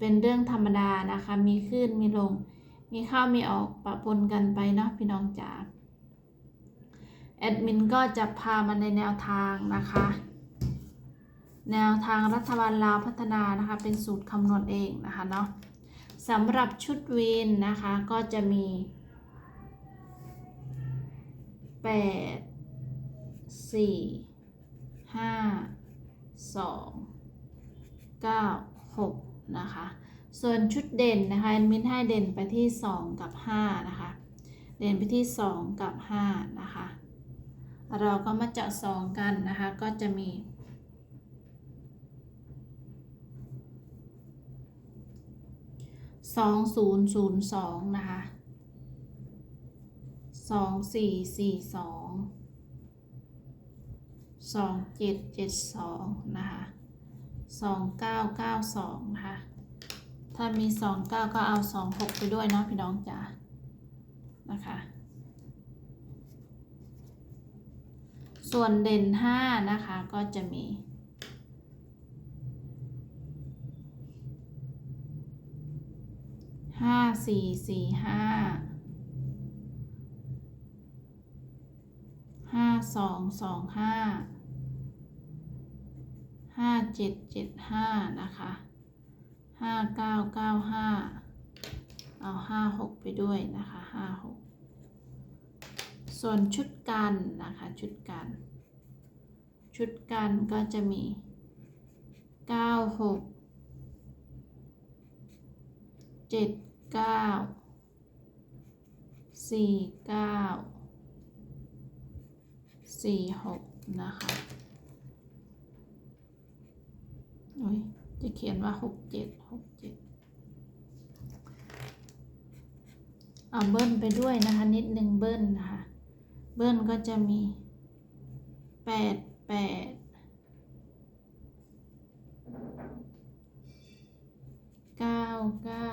เป็นเรื่องธรรมดานะคะ มีขึ้นมีลง มีเข้ามีออกปะปนกันไปเนาะพี่น้องจ๋าแอดมินก็จะพามาในแนวทางนะคะ แนวทางรัฐบาลลาวพัฒนานะคะ เป็นสูตรคำนวณเองนะคะเนาะสำหรับชุดวินนะคะก็จะมีแปดสี่ห้าสองเก้าหก นะคะ ส่วนชุดเด่นนะคะแอดมินให้เด่นไปที่สองกับห้านะคะ เด่นไปที่สองกับห้านะคะ เราก็มาเจาะสองกันนะคะ ก็จะมีสองศูนย์ศูนย์สองนะคะสองสี่สี่สองสองเจ็ดเจ็ดสองนะคะ สองเก้าเก้าสองนะคะถ้ามีสองเก้าก็เอาสองหกไปด้วยเนาะพี่น้องจ๋านะคะส่วนเด่นห้านะคะก็จะมี ห้าสี่สี่ห้า ห้าสองสองห้า ห้าเจ็ดเจ็ดห้านะคะห้าเก้าเก้าห้าเอาห้าหกไปด้วยนะคะห้าหกส่วนชุดกันนะคะชุดกัน ชุดกันก็จะมีเก้าหกเจ็ดเก้าสี่เก้าสี่หกนะคะโอ้ย จะเขียนว่าหกเจ็ดหกเจ็ดเอาเบิ้ลไปด้วยนะคะ นิดหนึ่งเบิ้ลนะคะ เบิ้ลก็จะมีแปดแปดเก้าเก้า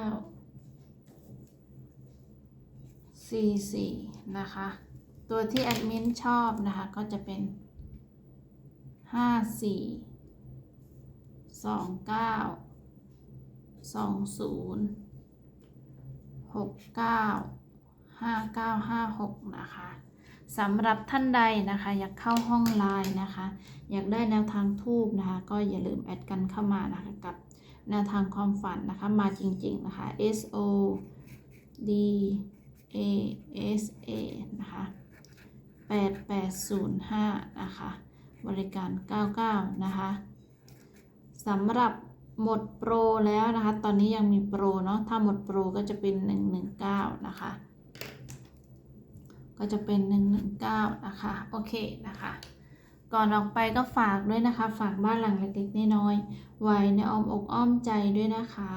สี่สี่นะคะ ตัวที่แอดมินชอบนะคะ ก็จะเป็นห้าสี่ สองเก้าสองศูนย์หกเก้าห้าเก้าห้าหกนะคะสำหรับท่านใดนะคะ อยากเข้าห้องไลน์นะคะ อยากได้แนวทางทูบนะคะ ก็อย่าลืมแอดกันเข้ามานะคะกับแนวทางความฝันนะคะมาจริงๆนะคะ S O D A S A นะคะ8805 นะคะ บริการ 99 นะคะ สำหรับหมดโปรแล้วนะคะ ตอนนี้ยังมีโปรเนาะ ถ้าหมดโปรก็จะเป็น 119 นะคะ ก็จะเป็น 119 นะคะ โอเคนะคะ ก่อนออกไปก็ฝากด้วยนะคะ ฝากบ้านหลังเล็กๆน้อยๆ ไว้ในอ้อมอกอ้อมใจด้วยนะคะ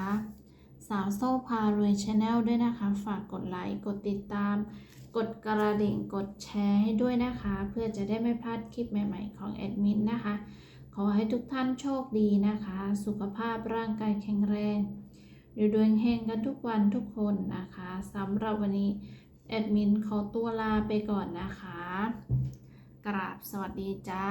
สาวโซ่พารวยชาแนลด้วยนะคะ ฝากกดไลค์ กดติดตาม กดกระดิ่ง กดแชร์ให้ด้วยนะคะ เพื่อจะได้ไม่พลาดคลิปใหม่ ๆ ของแอดมินนะคะ ขอให้ทุกท่านโชคดีนะคะ สุขภาพร่างกายแข็งแรงดูดวงแห่งกันทุกวันทุกคนนะคะสำหรับวันนี้แอดมินขอตัวลาไปก่อนนะคะ กราบสวัสดีจ้า